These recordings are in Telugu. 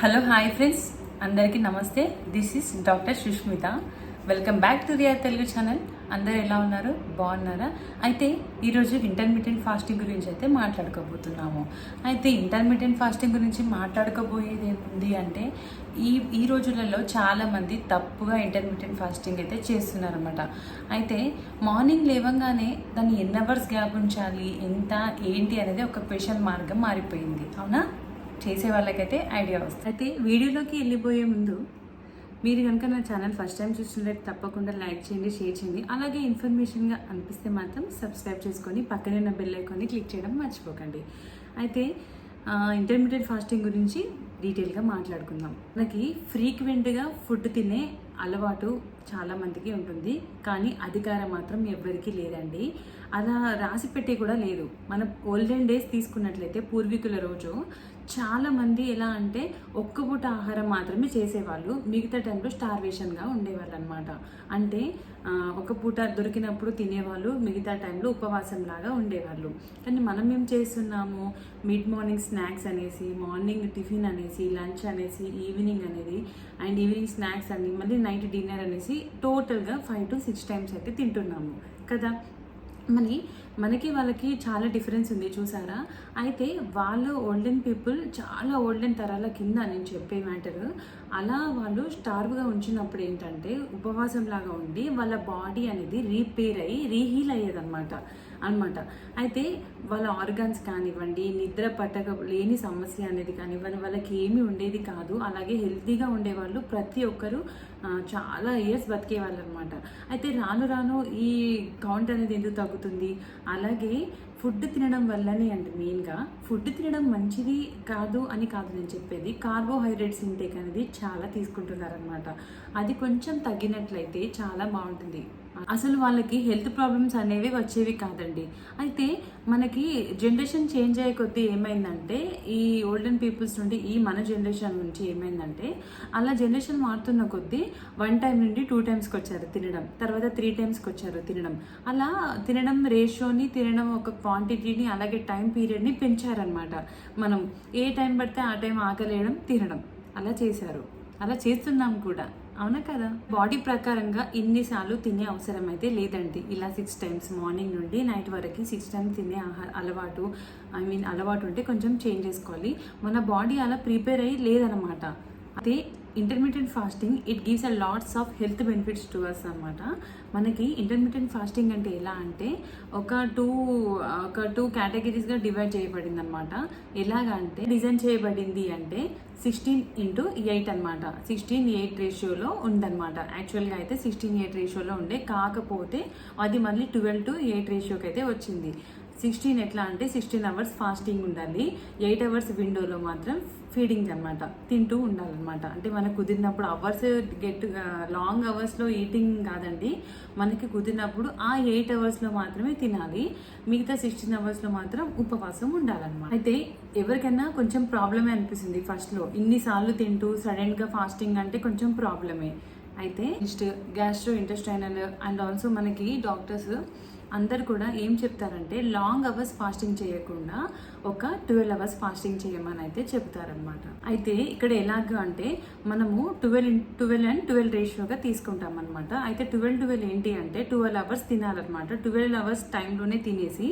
హలో హాయ్ ఫ్రెండ్స్ అందరికీ నమస్తే. This is doctor Sushmita welcome back to Riya Telugu channel అందరు ఎలా ఉన్నారు? బాగున్నారా? అయితే ఈరోజు ఇంటర్మీడియట్ ఫాస్టింగ్ గురించి అయితే మాట్లాడుకోబోతున్నాము. అయితే ఇంటర్మీడియట్ ఫాస్టింగ్ గురించి మాట్లాడుకోబోయేది ఏముంది అంటే ఈ ఈ రోజులలో చాలామంది తప్పుగా ఇంటర్మీడియట్ ఫాస్టింగ్ అయితే చేస్తున్నారన్నమాట. అయితే మార్నింగ్ లేవగానే దాన్ని ఎన్ని అవర్స్ గ్యాప్ ఉంచాలి? ఎంత? ఏంటి అనేది ఒక క్వశ్చన్ మార్గం మారిపోయింది. అవునా? చేసే వాళ్ళకైతే ఐడియా వస్తుంది. అయితే వీడియోలోకి వెళ్ళిపోయే ముందు మీరు కనుక నా ఛానల్ ఫస్ట్ టైం చూస్తున్నట్టు తప్పకుండా లైక్ చేయండి షేర్ చేయండి. అలాగే ఇన్ఫర్మేషన్గా అనిపిస్తే మాత్రం సబ్స్క్రైబ్ చేసుకొని పక్కనే ఉన్న బెల్ ఐకాన్ని క్లిక్ చేయడం మర్చిపోకండి. అయితే ఇంటర్మీడియట్ ఫాస్టింగ్ గురించి డీటెయిల్గా మాట్లాడుకుందాం. మనకి ఫ్రీక్వెంట్గా ఫుడ్ తినే అలవాటు చాలా మందికి ఉంటుంది. కానీ అధికారం మాత్రం ఎవ్వరికీ లేదండి. అలా రాసి పెట్టి కూడా లేదు. మన ఓల్డెన్ డేస్ తీసుకున్నట్లయితే పూర్వీకుల రోజు చాలా మంది ఎలా అంటే ఒక్క పూట ఆహారం మాత్రమే చేసేవాళ్ళు. మిగతా టైంలో స్టార్వేషన్గా ఉండేవాళ్ళు అనమాట అంటే ఒక పూట దొరికినప్పుడు తినేవాళ్ళు మిగతా టైంలో ఉపవాసం లాగా ఉండేవాళ్ళు. కానీ మనం ఏం చేస్తున్నాము? మిడ్ మార్నింగ్ స్నాక్స్ అనేసి మార్నింగ్ టిఫిన్ అనేసి లంచ్ అనేసి ఈవినింగ్ అనేది అండ్ ఈవినింగ్ స్నాక్స్ అని మళ్ళీ నైట్ డిన్నర్ అనేసి టోటల్గా ఫైవ్ టు సిక్స్ టైమ్స్ అయితే తింటున్నాము. కదా? మరి మనకి వాళ్ళకి చాలా డిఫరెన్స్ ఉంది చూసారా? అయితే వాళ్ళు ఓల్డెన్ పీపుల్ చాలా ఓల్డెన్ తరాల కింద నేను చెప్పే మ్యాటర్ అలా వాళ్ళు స్టార్వ్గా ఉంచినప్పుడు ఏంటంటే ఉపవాసం లాగా ఉండి వాళ్ళ బాడీ అనేది రీపేర్ అయ్యి రీహీల్ అయ్యేదన్నమాట. అనమాట. అయితే వాళ్ళ ఆర్గాన్స్ కానివ్వండి నిద్ర పట్టక లేని సమస్య అనేది కానివ్వండి వాళ్ళకి ఏమీ ఉండేది కాదు. అలాగే హెల్తీగా ఉండేవాళ్ళు ప్రతి ఒక్కరు చాలా ఇయర్స్ బతికేవాళ్ళు అనమాట అయితే రాను రాను ఈ కౌంట్ అనేది ఎందుకు తగ్గుతుంది? అలాగే ఫుడ్ తినడం వల్లనే అండి మెయిన్గా. ఫుడ్ తినడం మంచిది కాదు అని కాదు నేను చెప్పేది. కార్బోహైడ్రేట్స్ ఇంటేక్ అనేది చాలా తీసుకుంటున్నారనమాట. అది కొంచెం తగ్గినట్లయితే చాలా బాగుంటుంది. అసలు వాళ్ళకి హెల్త్ ప్రాబ్లమ్స్ అనేవి వచ్చేవి కాదండి. అయితే మనకి జనరేషన్ చేంజ్ అయ్యే కొద్దీ ఏమైందంటే ఈ ఓల్డెన్ పీపుల్స్ నుండి ఈ మన జనరేషన్ నుంచి ఏమైందంటే అలా జనరేషన్ మారుతున్న కొద్దీ వన్ టైం నుండి టూ టైమ్స్కి వచ్చారు తినడం తర్వాత త్రీ టైమ్స్కి వచ్చారు తినడం. అలా తినడం రేషియోని తినడం ఒక క్వాంటిటీని అలాగే టైం పీరియడ్ని పెంచారనమాట మనం ఏ టైం పడితే ఆ టైం ఆకలేయడం తినడం. అలా చేశారు. అలా చేస్తున్నాం కూడా. అవునా కదా? బాడీ ప్రకారంగా ఇన్నిసార్లు తినే అవసరం అయితే లేదండి. ఇలా సిక్స్ టైమ్స్ మార్నింగ్ నుండి నైట్ వరకు సిక్స్ టైమ్స్ తినే ఆహార అలవాటు ఐ మీన్ అలవాటు ఉంటే కొంచెం చేంజ్ చేసుకోవాలి. మన బాడీ అలా ప్రిపేర్ అయ్యి లేదనమాట. అదే intermediate fasting it gives a lots of health benefits to us అనమాట మనకి ఇంటర్మీడియట్ ఫాస్టింగ్ అంటే ఎలా అంటే ఒక టూ ఒక టూ కేటగిరీస్గా డివైడ్ చేయబడింది అనమాట ఎలాగా అంటే డిజైన్ చేయబడింది అంటే సిక్స్టీన్ ఇంటూ ఎయిట్ అనమాట సిక్స్టీన్ ఎయిట్ రేషియోలో ఉందన్నమాట. యాక్చువల్గా అయితే సిక్స్టీన్ ఎయిట్ రేషియోలో ఉండే. కాకపోతే అది మళ్ళీ ట్వెల్వ్ టు ఎయిట్ రేషియోకి అయితే వచ్చింది. సిక్స్టీన్ ఎట్లా అంటే సిక్స్టీన్ అవర్స్ ఫాస్టింగ్ ఉండాలి. ఎయిట్ అవర్స్ విండోలో మాత్రం ఫీడింగ్ అనమాట తింటూ ఉండాలన్నమాట. అంటే మనకు కుదిరినప్పుడు అవర్స్ గెట్ లాంగ్ అవర్స్లో ఈటింగ్ కాదండి. మనకి కుదిరినప్పుడు ఆ ఎయిట్ అవర్స్లో మాత్రమే తినాలి. మిగతా సిక్స్టీన్ అవర్స్లో మాత్రం ఉపవాసం ఉండాలన్నమాట. అయితే ఎవరికైనా కొంచెం ప్రాబ్లమే అనిపిస్తుంది ఫస్ట్లో ఇన్నిసార్లు తింటూ సడన్గా ఫాస్టింగ్ అంటే కొంచెం ప్రాబ్లమే. అయితే next gastro intestinal and also మనకి డాక్టర్స్ అందరు కూడా ఏం చెప్తారంటే లాంగ్ అవర్స్ ఫాస్టింగ్ చేయకుండా ఒక ట్వెల్వ్ అవర్స్ ఫాస్టింగ్ చేయమని అయితే చెప్తారనమాట అయితే ఇక్కడ ఎలాగ అంటే మనము ట్వెల్వ్ ట్వెల్వ్ అండ్ ట్వెల్వ్ రేషియోగా తీసుకుంటాం అనమాట అయితే ట్వెల్వ్ ట్వెల్వ్ ఏంటి అంటే ట్వెల్వ్ అవర్స్ తినాలన్నమాట. ట్వెల్వ్ అవర్స్ టైంలోనే తినేసి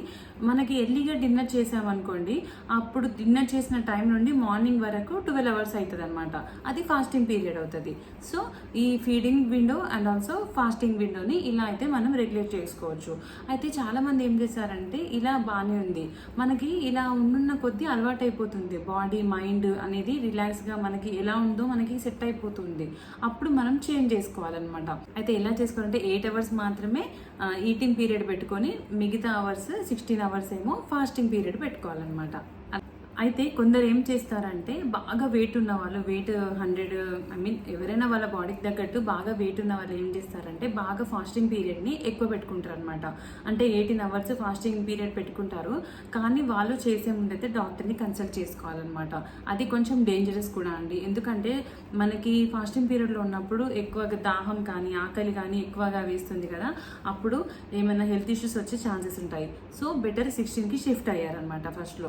మనకి ఎర్లీగా డిన్నర్ చేసామనుకోండి అప్పుడు డిన్నర్ చేసిన టైం నుండి మార్నింగ్ వరకు ట్వెల్వ్ అవర్స్ అవుతుంది అనమాట అది ఫాస్టింగ్ పీరియడ్ అవుతుంది. సో ఈ feeding window and also fasting విండోని ఇలా అయితే మనం రెగ్యులేట్ చేసుకోవచ్చు. అయితే చాలామంది ఏం చేశారంటే ఇలా బాగానే ఉంది. మనకి ఇలా ఉండున్న కొద్దీ అలవాటు అయిపోతుంది బాడీ మైండ్ అనేది రిలాక్స్గా మనకి ఎలా ఉందో మనకి సెట్ అయిపోతుంది అప్పుడు మనం చేంజ్ చేసుకోవాలన్నమాట. అయితే ఎలా చేసుకోవాలంటే ఎయిట్ అవర్స్ మాత్రమే ఈటింగ్ పీరియడ్ పెట్టుకొని మిగతా అవర్స్ సిక్స్టీన్ అవర్స్ ఏమో ఫాస్టింగ్ పీరియడ్ పెట్టుకోవాలన్నమాట. అయితే కొందరు ఏం చేస్తారంటే బాగా వెయిట్ ఉన్న వాళ్ళు వెయిట్ హండ్రెడ్ ఐ మీన్ ఎవరైనా వాళ్ళ బాడీకి తగ్గట్టు బాగా వెయిట్ ఉన్న వాళ్ళు ఏం చేస్తారంటే బాగా ఫాస్టింగ్ పీరియడ్ని ఎక్కువ పెట్టుకుంటారు అనమాట అంటే ఎయిటీన్ అవర్స్ ఫాస్టింగ్ పీరియడ్ పెట్టుకుంటారు. కానీ వాళ్ళు చేసే ముందైతే డాక్టర్ని కన్సల్ట్ చేసుకోవాలన్నమాట. అది కొంచెం డేంజరస్ కూడా అండి. ఎందుకంటే మనకి ఫాస్టింగ్ పీరియడ్లో ఉన్నప్పుడు ఎక్కువగా దాహం కానీ ఆకలి కానీ ఎక్కువగా వేస్తుంది కదా. అప్పుడు ఏమైనా హెల్త్ ఇష్యూస్ వచ్చే ఛాన్సెస్ ఉంటాయి. సో బెటర్ సిక్స్టీన్కి షిఫ్ట్ అయ్యారనమాట ఫస్ట్లో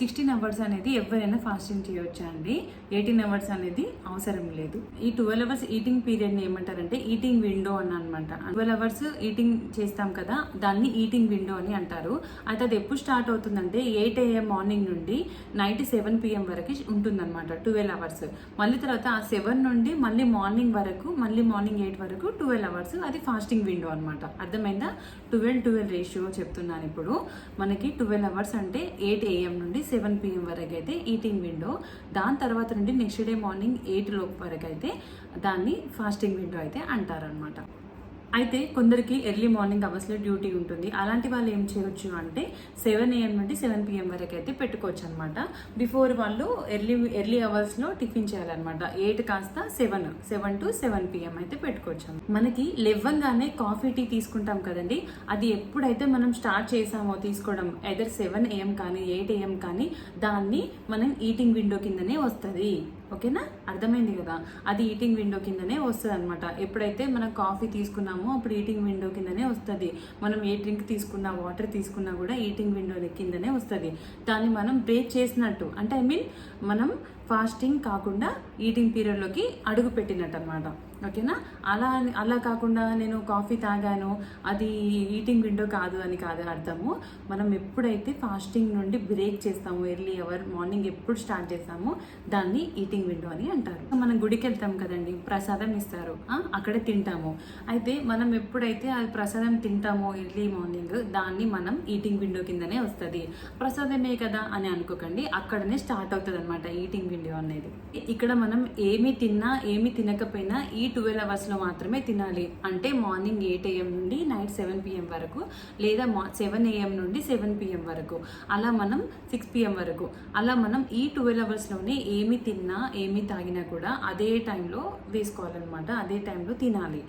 సిక్స్టీన్ అవర్స్ అనేది ఎవరైనా ఫాస్టింగ్ చేయొచ్చా అండి? ఎయిటీన్ అవర్స్ అనేది అవసరం లేదు. ఈ ట్వెల్వ్ అవర్స్ ఈటింగ్ పీరియడ్ని ఏమంటారంటే ఈటింగ్ విండో అని అనమాట ట్వెల్వ్ అవర్స్ ఈటింగ్ చేస్తాం కదా దాన్ని ఈటింగ్ విండో అని అంటారు. అయితే అది ఎప్పుడు స్టార్ట్ అవుతుందంటే ఎయిట్ ఏఎం మార్నింగ్ నుండి నైట్ సెవెన్ పిఎం వరకు ఉంటుందన్నమాట ట్వెల్వ్ అవర్స్ మళ్ళీ తర్వాత ఆ సెవెన్ నుండి మళ్ళీ మార్నింగ్ వరకు మళ్ళీ మార్నింగ్ ఎయిట్ వరకు ట్వెల్వ్ అవర్స్ అది ఫాస్టింగ్ విండో అనమాట అర్థమైందా? ట్వెల్వ్ ట్వెల్వ్ రేషియో చెప్తున్నాను ఇప్పుడు. మనకి ట్వెల్వ్ అవర్స్ అంటే ఎయిట్ ఏఎం నుండి సెవెన్ పిఎం వరకు అయితే ఈటింగ్ విండో దాని తర్వాత నుండి నెక్స్ట్ డే మార్నింగ్ ఎయిట్ లోపు వరకు అయితే దాన్ని ఫాస్టింగ్ విండో అయితే అంటారనమాట అయితే కొందరికి ఎర్లీ మార్నింగ్ అవర్స్లో డ్యూటీ ఉంటుంది. అలాంటి వాళ్ళు ఏం చేయొచ్చు అంటే సెవెన్ ఏఎం నుండి సెవెన్ పిఎం వరకు అయితే పెట్టుకోవచ్చు అనమాట బిఫోర్ వాళ్ళు ఎర్లీ ఎర్లీ అవర్స్లో టిఫిన్ చేయాలన్నమాట. ఎయిట్ కాస్త seven seven to seven PM అయితే పెట్టుకోవచ్చు మనకి లెవ్వంగానే కాఫీ టీ తీసుకుంటాం కదండి. అది ఎప్పుడైతే మనం స్టార్ట్ చేసామో తీసుకోవడం ఎదర్ సెవెన్ ఏఎం కానీ ఎయిట్ ఏఎం కానీ దాన్ని మనం ఈటింగ్ విండో కిందనే వస్తుంది. ఓకేనా? అర్థమైంది కదా? అది ఈటింగ్ విండో కిందనే వస్తుంది అనమాట ఎప్పుడైతే మనం కాఫీ తీసుకున్నామో అప్పుడు ఈటింగ్ విండో కిందనే వస్తుంది. మనం ఏ డ్రింక్ తీసుకున్నా వాటర్ తీసుకున్నా కూడా ఈటింగ్ విండో కిందనే వస్తుంది. దాన్ని మనం బ్రేక్ చేసినట్టు. అంటే ఐ మీన్ మనం ఫాస్టింగ్ కాకుండా ఈటింగ్ పీరియడ్లోకి అడుగు పెట్టినట్టు అనమాట ఓకేనా? అలా అలా కాకుండా నేను కాఫీ తాగాను అది ఈటింగ్ విండో కాదు అని కాదు అర్థము. మనం ఎప్పుడైతే ఫాస్టింగ్ నుండి బ్రేక్ చేస్తాము ఎర్లీ అవర్ మార్నింగ్ ఎప్పుడు స్టార్ట్ చేస్తామో దాన్ని ఈటింగ్ విండో అని అంటారు. మనం గుడికి వెళ్తాం కదండి ప్రసాదం ఇస్తారు అక్కడ అక్కడే తింటాము. అయితే మనం ఎప్పుడైతే అది ప్రసాదం తింటామో ఎర్లీ మార్నింగ్ దాన్ని మనం ఈటింగ్ విండో కిందనే వస్తుంది. ప్రసాదమే కదా అని అనుకోకండి అక్కడనే స్టార్ట్ అవుతుంది అనమాట ఈటింగ్ విండో అనేది. ఇక్కడ మనం ఏమి తిన్నా ఏమి తినకపోయినా ఈ ట్వెల్వ్ అవర్స్లో మాత్రమే తినాలి. అంటే మార్నింగ్ ఎయిట్ ఏఎం నుండి నైట్ సెవెన్ పిఎం వరకు లేదా మా సెవెన్ ఏఎం నుండి సెవెన్ పిఎం వరకు. అలా మనం సిక్స్ పిఎం వరకు. అలా మనం ఈ ట్వెల్వ్ అవర్స్లోనే ఏమి తిన్నా ఏమి తాగినా కూడా అదే టైంలో వేసుకోవాలన్నమాట. అదే టైంలో తినాలి.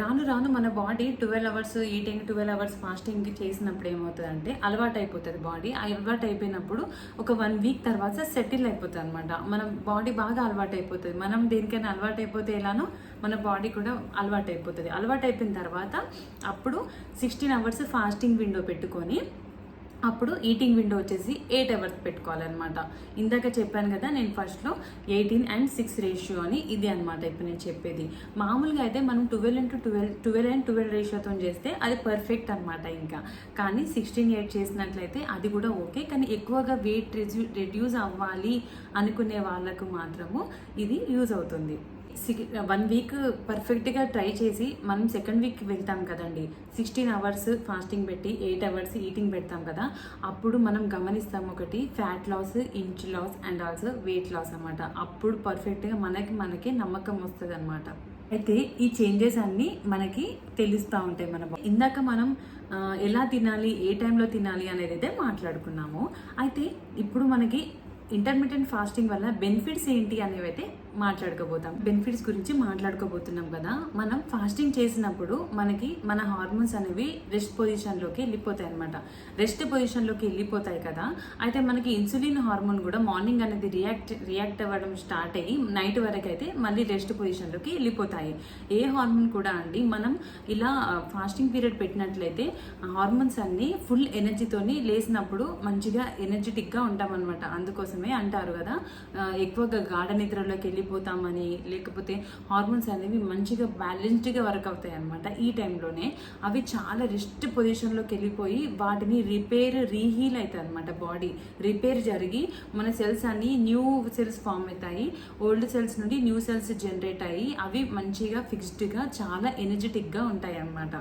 రాను రాను మన body twelve hours eating twelve hours fasting చేసినప్పుడు ఏమవుతుందంటే అలవాటు అయిపోతుంది బాడీ. అలవాటు అయిపోయినప్పుడు ఒక వన్ వీక్ తర్వాత సెటిల్ అయిపోతుంది అనమాట మన బాడీ బాగా అలవాటు అయిపోతుంది. మనం దేనికైనా అలవాటు అయిపోతే ఎలానో మన బాడీ కూడా అలవాటు అయిపోతుంది అలవాటు అయిపోయిన తర్వాత అప్పుడు సిక్స్టీన్ అవర్స్ ఫాస్టింగ్ విండో పెట్టుకొని అప్పుడు ఈటింగ్ విండో వచ్చేసి ఎయిట్ అవర్స్ పెట్టుకోవాలన్నమాట. ఇందాక చెప్పాను కదా నేను ఫస్ట్లో ఎయిటీన్ అండ్ సిక్స్ రేషియో అని ఇది అనమాట ఇప్పుడు నేను చెప్పేది. మామూలుగా అయితే మనం twelve into twelve twelve and twelve రేషియోతో చేస్తే అది పర్ఫెక్ట్ అనమాట ఇంకా. కానీ సిక్స్టీన్ ఎయిట్ చేసినట్లయితే అది కూడా ఓకే. కానీ ఎక్కువగా వెయిట్ రెడ్యూస్ అవ్వాలి అనుకునే వాళ్ళకు మాత్రము ఇది యూజ్ అవుతుంది. వన్ వీక్ పర్ఫెక్ట్గా ట్రై చేసి మనం సెకండ్ వీక్ వెళ్తాం కదండి. సిక్స్టీన్ అవర్స్ ఫాస్టింగ్ పెట్టి ఎయిట్ అవర్స్ ఈటింగ్ పెడతాం కదా. అప్పుడు మనం గమనిస్తాం ఒకటి fat loss inch loss and also weight loss అనమాట అప్పుడు పర్ఫెక్ట్గా మనకి మనకి నమ్మకం వస్తుంది అనమాట అయితే ఈ చేంజెస్ అన్నీ మనకి తెలుస్తూ ఉంటాయి మన ఇందాక మనం ఎలా తినాలి ఏ టైంలో తినాలి అనేది అయితే మాట్లాడుకున్నాము. అయితే ఇప్పుడు మనకి ఇంటర్మీడియట్ ఫాస్టింగ్ వల్ల బెనిఫిట్స్ ఏంటి అనేవి అయితే మాట్లాడుకోబోతాం బెనిఫిట్స్ గురించి మాట్లాడుకోబోతున్నాం కదా. మనం ఫాస్టింగ్ చేసినప్పుడు మనకి మన హార్మోన్స్ అనేవి రెస్ట్ పొజిషన్లోకి వెళ్ళిపోతాయి అనమాట రెస్ట్ పొజిషన్లోకి వెళ్ళిపోతాయి కదా. అయితే మనకి ఇన్సులిన్ హార్మోన్ కూడా మార్నింగ్ అనేది రియాక్ట్ రియాక్ట్ అవ్వడం స్టార్ట్ అయ్యి నైట్ వరకు అయితే మళ్ళీ రెస్ట్ పొజిషన్లోకి వెళ్ళిపోతాయి. ఏ హార్మోన్ కూడా అండి మనం ఇలా ఫాస్టింగ్ పీరియడ్ పెట్టినట్లయితే హార్మోన్స్ అన్ని ఫుల్ ఎనర్జీతోని లేసినప్పుడు మంచిగా ఎనర్జెటిక్గా ఉంటామన్నమాట. అందుకోసమే అంటారు కదా ఎక్కువగా గాఢ నిద్రలోకి వెళ్ళి వెళ్ళిపోతామని లేకపోతే హార్మోన్స్ అనేవి మంచిగా బ్యాలెన్స్డ్గా వర్క్ అవుతాయి అనమాట ఈ టైంలోనే అవి చాలా రెస్ట్ పొజిషన్లోకి వెళ్ళిపోయి వాటిని రిపేర్ రీహీల్ అవుతాయి అనమాట బాడీ రిపేర్ జరిగి మన సెల్స్ అన్ని న్యూ సెల్స్ ఫామ్ అవుతాయి. ఓల్డ్ సెల్స్ నుండి న్యూ సెల్స్ జనరేట్ అయ్యి అవి మంచిగా ఫిక్స్డ్గా చాలా ఎనర్జెటిక్గా ఉంటాయి అన్నమాట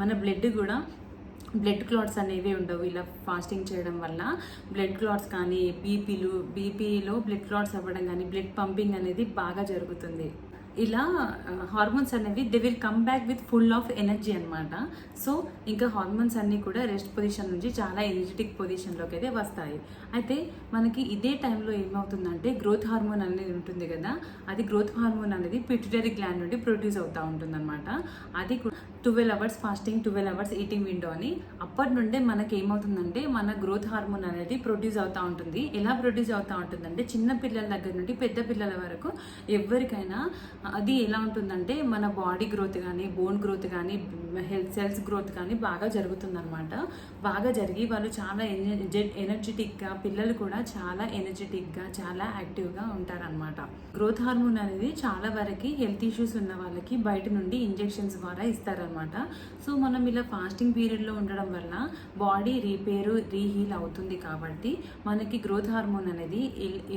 మన బ్లడ్ కూడా బ్లడ్ క్లాట్స్ అనేవి ఉండవు. ఇలా ఫాస్టింగ్ చేయడం వల్ల బ్లడ్ క్లాట్స్ కానీ బీపీలు బీపీలో బ్లడ్ క్లాట్స్ అవ్వడం కానీ బ్లడ్ పంపింగ్ అనేది బాగా జరుగుతుంది. ఇలా హార్మోన్స్ అనేవి they will come back with full of energy అనమాట సో ఇంకా హార్మోన్స్ అన్నీ కూడా రెస్ట్ పొజిషన్ నుంచి చాలా ఎనర్జెటిక్ పొజిషన్లోకి అయితే వస్తాయి. అయితే మనకి ఇదే టైంలో ఏమవుతుందంటే గ్రోత్ హార్మోన్ అనేది ఉంటుంది కదా అది గ్రోత్ హార్మోన్ అనేది పిట్యుటరీ గ్లాండ్ నుండి ప్రొడ్యూస్ అవుతూ ఉంటుందన్నమాట. అది twelve hours fasting twelve hours eating window అని అప్పటి నుండే మనకి ఏమవుతుందంటే మన గ్రోత్ హార్మోన్ అనేది ప్రొడ్యూస్ అవుతూ ఉంటుంది. ఎలా ప్రొడ్యూస్ అవుతూ ఉంటుందంటే చిన్న పిల్లల దగ్గర నుండి పెద్ద పిల్లల వరకు ఎవరికైనా అది ఎలా ఉంటుందంటే మన బాడీ గ్రోత్ కానీ బోన్ గ్రోత్ కానీ హెల్త్ సెల్స్ గ్రోత్ కానీ బాగా జరుగుతుందన్నమాట. బాగా జరిగి వాళ్ళు చాలా ఎనర్జెటిక్గా పిల్లలు కూడా చాలా ఎనర్జెటిక్గా చాలా యాక్టివ్గా ఉంటారనమాట గ్రోత్ హార్మోన్ అనేది చాలా వరకు హెల్త్ ఇష్యూస్ ఉన్న వాళ్ళకి బయట నుండి ఇంజెక్షన్స్ ద్వారా ఇస్తారనమాట సో మనం ఇలా ఫాస్టింగ్ పీరియడ్లో ఉండడం వల్ల బాడీ రీపేరు రీహీల్ అవుతుంది కాబట్టి మనకి గ్రోత్ హార్మోన్ అనేది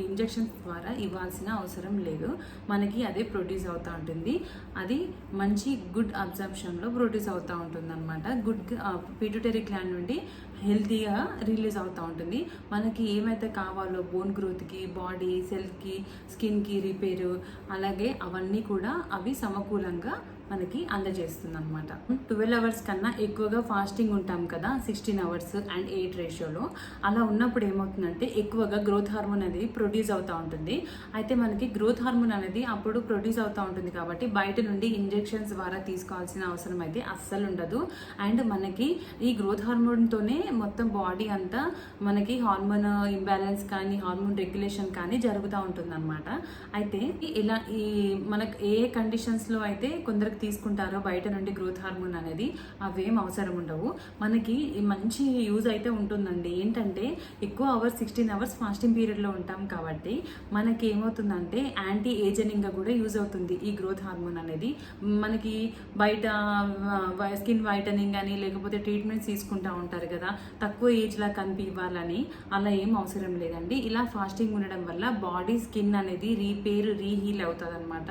ఇంజెక్షన్స్ ద్వారా ఇవ్వాల్సిన అవసరం లేదు. మనకి అదే ప్రొడ్యూస్ అవుతూ ఉంటుంది. అది మంచి గుడ్ అబ్జర్ప్షన్లో ప్రొడ్యూస్ అవుతూ ఉంటుంది అనమాట గుడ్ పిట్యూటరీ గ్లాండ్ నుండి హెల్తీగా రిలీజ్ అవుతూ ఉంటుంది. మనకి ఏమైతే కావాలో బోన్ గ్రోత్కి బాడీ సెల్కి స్కిన్కి రిపేరు అలాగే అవన్నీ కూడా అవి సమకూలంగా మనకి అందజేస్తుంది అనమాట ట్వెల్వ్ అవర్స్ కన్నా ఎక్కువగా ఫాస్టింగ్ ఉంటాం కదా సిక్స్టీన్ అవర్స్ అండ్ ఎయిట్ రేషియోలో. అలా ఉన్నప్పుడు ఏమవుతుందంటే ఎక్కువగా గ్రోత్ హార్మోన్ అనేది ప్రొడ్యూస్ అవుతూ ఉంటుంది. అయితే మనకి గ్రోత్ హార్మోన్ అనేది అప్పుడు ప్రొడ్యూస్ అవుతూ ఉంటుంది కాబట్టి బయట నుండి ఇంజెక్షన్స్ ద్వారా తీసుకోవాల్సిన అవసరం అయితే అస్సలు ఉండదు. అండ్ మనకి ఈ గ్రోత్ హార్మోన్తోనే మొత్తం బాడీ అంతా మనకి హార్మోన్ ఇంబ్యాలెన్స్ కానీ హార్మోన్ రెగ్యులేషన్ కానీ జరుగుతూ ఉంటుంది అనమాట అయితే ఇలా ఈ మనకు ఏ కండిషన్స్లో అయితే కొందరు కొందరికి తీసుకుంటారో బయట నుండి గ్రోత్ హార్మోన్ అనేది అవేం అవసరం ఉండవు. మనకి మంచి యూజ్ అయితే ఉంటుందండి. ఏంటంటే ఎక్కువ అవర్స్ సిక్స్టీన్ అవర్స్ ఫాస్టింగ్ పీరియడ్లో ఉంటాం కాబట్టి మనకి ఏమవుతుందంటే యాంటీ ఏజనింగ్గా కూడా యూజ్ అవుతుంది ఈ గ్రోత్ హార్మోన్ అనేది. మనకి బయట స్కిన్ వైటనింగ్ అని లేకపోతే ట్రీట్మెంట్స్ తీసుకుంటూ ఉంటారు కదా తక్కువ ఏజ్లా కనిపివ్వాలని అలా ఏం అవసరం లేదండి. ఇలా ఫాస్టింగ్ ఉండడం వల్ల బాడీ స్కిన్ అనేది రీపేర్ రీహీల్ అవుతుంది అనమాట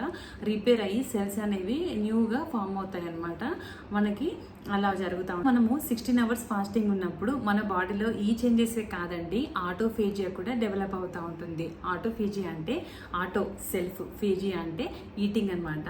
రిపేర్ అయ్యి సెల్స్ అనేవి న్యూగా ఫామ్ అవుతాయి అనమాట మనకి అలా జరుగుతాం మనము సిక్స్టీన్ అవర్స్ ఫాస్టింగ్ ఉన్నప్పుడు మన బాడీలో ఈ చేంజెస్ కాదండి ఆటోఫేజియా కూడా డెవలప్ అవుతూ ఉంటుంది. ఆటోఫేజియా అంటే ఆటో సెల్ఫ్ ఫేజియా అంటే ఈటింగ్ అనమాట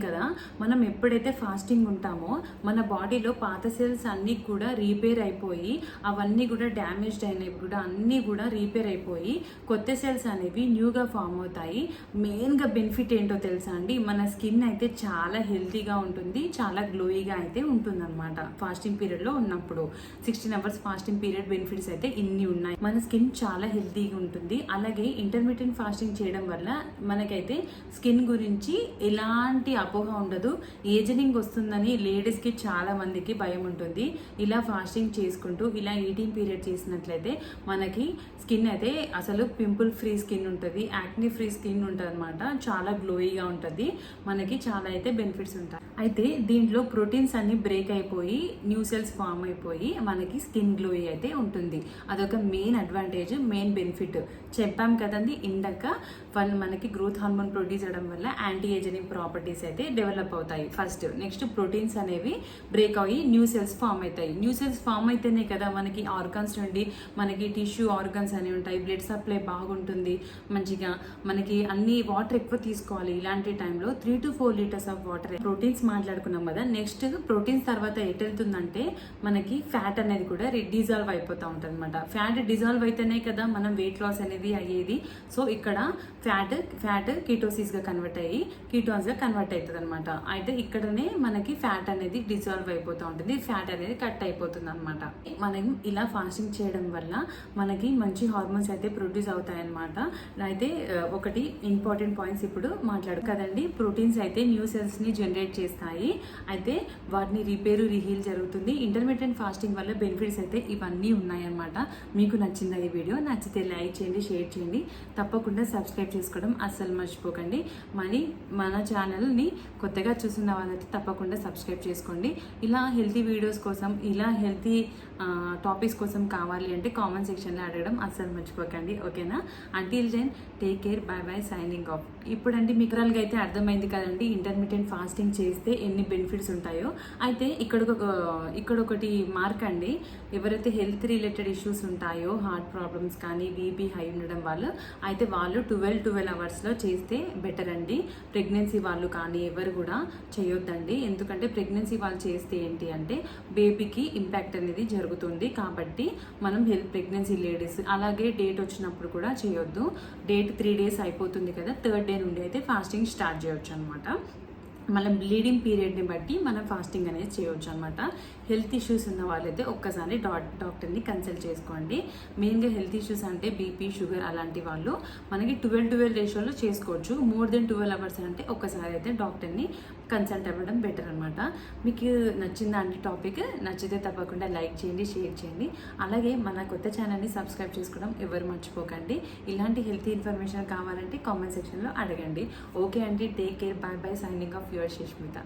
కదా మనం ఎప్పుడైతే ఫాస్టింగ్ ఉంటామో మన బాడీలో పాత సెల్స్ అన్నీ కూడా రీపేర్ అయిపోయి అవన్నీ కూడా డ్యామేజ్డ్ అయినవి కూడా అన్నీ కూడా రీపేర్ అయిపోయి కొత్త సెల్స్ అనేవి న్యూగా ఫామ్ అవుతాయి. మెయిన్గా బెనిఫిట్ ఏంటో తెలుసా అండి? మన స్కిన్ అయితే చాలా హెల్తీగా ఉంటుంది చాలా గ్లోయిగా అయితే ఉంటుందన్నమాట ఫాస్టింగ్ పీరియడ్లో ఉన్నప్పుడు. Sixteen hours fasting period benefits అయితే ఇన్ని ఉన్నాయి. మన స్కిన్ చాలా హెల్తీగా ఉంటుంది. అలాగే ఇంటర్మీడియట్ ఫాస్టింగ్ చేయడం వల్ల మనకైతే స్కిన్ గురించి ఎలాంటి అపోహ ఉండదు. ఏజనింగ్ వస్తుందని లేడీస్కి చాలా మందికి భయం ఉంటుంది. ఇలా ఫాస్టింగ్ చేసుకుంటూ ఇలా ఈటింగ్ పీరియడ్ చేసినట్లయితే మనకి స్కిన్ అయితే అసలు పింపుల్ ఫ్రీ స్కిన్ ఉంటుంది. యాక్ని ఫ్రీ స్కిన్ ఉంటుంది అనమాట చాలా గ్లోయిగా ఉంటుంది. మనకి చాలా అయితే బెనిఫిట్స్ ఉంటాయి. అయితే దీంట్లో ప్రోటీన్స్ అన్ని బ్రేక్ అయిపోయి న్యూ సెల్స్ ఫామ్ అయిపోయి మనకి స్కిన్ గ్లోయి అయితే ఉంటుంది. అదొక మెయిన్ అడ్వాంటేజ్ మెయిన్ బెనిఫిట్ చెప్పాం కదండి ఇందాక వన్ మనకి గ్రోత్ హార్మోన్ ప్రొడ్యూస్ అవ్వడం వల్ల యాంటీ ఏజనింగ్ ప్రాపర్టీస్ అయితే డెవలప్ అవుతాయి. ఫస్ట్ నెక్స్ట్ ప్రోటీన్స్ అనేవి బ్రేక్ అయ్యి న్యూ సెల్స్ ఫామ్ అవుతాయి. న్యూ సెల్స్ ఫామ్ అయితేనే కదా మనకి ఆర్గన్స్ నుండి మనకి టిష్యూ ఆర్గన్స్ అనేవి ఉంటాయి. బ్లడ్ సప్లై బాగుంటుంది. మంచిగా మనకి అన్ని వాటర్ ఎక్కువ తీసుకోవాలి. ఇలాంటి టైంలో three to four litres of water proteins మాట్లాడుకున్నాం కదా. నెక్స్ట్ ప్రోటీన్స్ తర్వాత ఎటు వెళ్తుందంటే మనకి ఫ్యాట్ అనేది కూడా డిజాల్వ్ అయిపోతూ ఉంటుంది అనమాట ఫ్యాట్ డిజాల్వ్ అయితేనే కదా మనం వెయిట్ లాస్ అనేది అయ్యేది. సో ఇక్కడ ఫ్యాట్ ఫ్యాట్ కీటోసిస్గా కన్వర్ట్ అయ్యి కీటోన్స్గా కన్వర్ట్ అవుతుంది అనమాట అయితే ఇక్కడనే మనకి ఫ్యాట్ అనేది డిజాల్వ్ అయిపోతూ ఉంటుంది. ఫ్యాట్ అనేది కట్ అయిపోతుంది అనమాట మనం ఇలా ఫాస్టింగ్ చేయడం వల్ల మనకి మంచి హార్మోన్స్ అయితే ప్రొడ్యూస్ అవుతాయనమాట అయితే ఒకటి ఇంపార్టెంట్ పాయింట్స్ ఇప్పుడు మాట్లాడు కదండి. ప్రోటీన్స్ అయితే న్యూ సెల్స్ని జనరేట్ చేస్తాయి. అయితే వాటిని రిపేరు రీహీల్ జరుగుతుంది. ఇంటర్మీడియట్ ఫాస్టింగ్ వల్ల బెనిఫిట్స్ అయితే ఇవన్నీ ఉన్నాయన్నమాట. మీకు నచ్చిందా ఈ వీడియో. నచ్చితే లైక్ చేయండి షేర్ చేయండి. తప్పకుండా సబ్స్క్రైబ్ చేసుకోవడం అస్సలు మర్చిపోకండి. మరి మన ఛానల్ని కొత్తగా చూస్తున్న వాళ్ళైతే తప్పకుండా సబ్స్క్రైబ్ చేసుకోండి. ఇలా హెల్తీ వీడియోస్ కోసం ఇలా హెల్తీ టాపిక్స్ కోసం కావాలి అంటే కామెంట్ సెక్షన్లో అడగడం అస్సలు మర్చిపోకండి. ఓకేనా until then take care bye bye signing off ఇప్పుడండి మీకు అయితే అర్థమైంది కదండి ఇంటర్మీడియట్ ఫాస్టింగ్ చేస్తే ఎన్ని బెనిఫిట్స్ ఉంటాయో. అయితే ఇక్కడ ఇక్కడ ఒకటి మార్క్ అండి ఎవరైతే హెల్త్ రిలేటెడ్ ఇష్యూస్ ఉంటాయో హార్ట్ ప్రాబ్లమ్స్ కానీ బీపీ హై ఉండడం వాళ్ళు అయితే వాళ్ళు ట్వెల్వ్ ట్వెల్వ్ అవర్స్లో చేస్తే బెటర్ అండి. ప్రెగ్నెన్సీ వాళ్ళు కానీ ఎవరు కూడా చేయొద్దండి. ఎందుకంటే ప్రెగ్నెన్సీ వాళ్ళు చేస్తే ఏంటి అంటే బేబీకి ఇంపాక్ట్ అనేది జరుగుతుంది కాబట్టి మనం హెల్త్ ప్రెగ్నెన్సీ లేడీస్ అలాగే డేట్ వచ్చినప్పుడు కూడా చేయొద్దు. డేట్ త్రీ డేస్ అయిపోతుంది కదా థర్డ్ డే నుండి అయితే ఫాస్టింగ్ స్టార్ట్ చేయొచ్చు అనమాట మన బ్లీడింగ్ పీరియడ్ని బట్టి మనం ఫాస్టింగ్ అనేది చేయవచ్చు అనమాట హెల్త్ ఇష్యూస్ ఉన్న వాళ్ళైతే ఒక్కసారి డాక్ డాక్టర్ని కన్సల్ట్ చేసుకోండి. మెయిన్గా హెల్త్ ఇష్యూస్ అంటే బీపీ షుగర్ అలాంటి వాళ్ళు మనకి ట్వెల్వ్ ట్వెల్వ్ రేషియోలో చేసుకోవచ్చు. మోర్ దెన్ ట్వెల్వ్ అవర్స్ అంటే ఒక్కసారి అయితే డాక్టర్ని కన్సల్ట్ అవ్వడం బెటర్ అనమాట మీకు నచ్చిందా అండి టాపిక్ నచ్చితే తప్పకుండా లైక్ చేయండి షేర్ చేయండి. అలాగే మన కొత్త ఛానల్ని సబ్స్క్రైబ్ చేసుకోవడం ఎవరు మర్చిపోకండి. ఇలాంటి హెల్తీ ఇన్ఫర్మేషన్ కావాలంటే కామెంట్ సెక్షన్లో అడగండి. ఓకే అండి take care bye bye signing off your Sushmita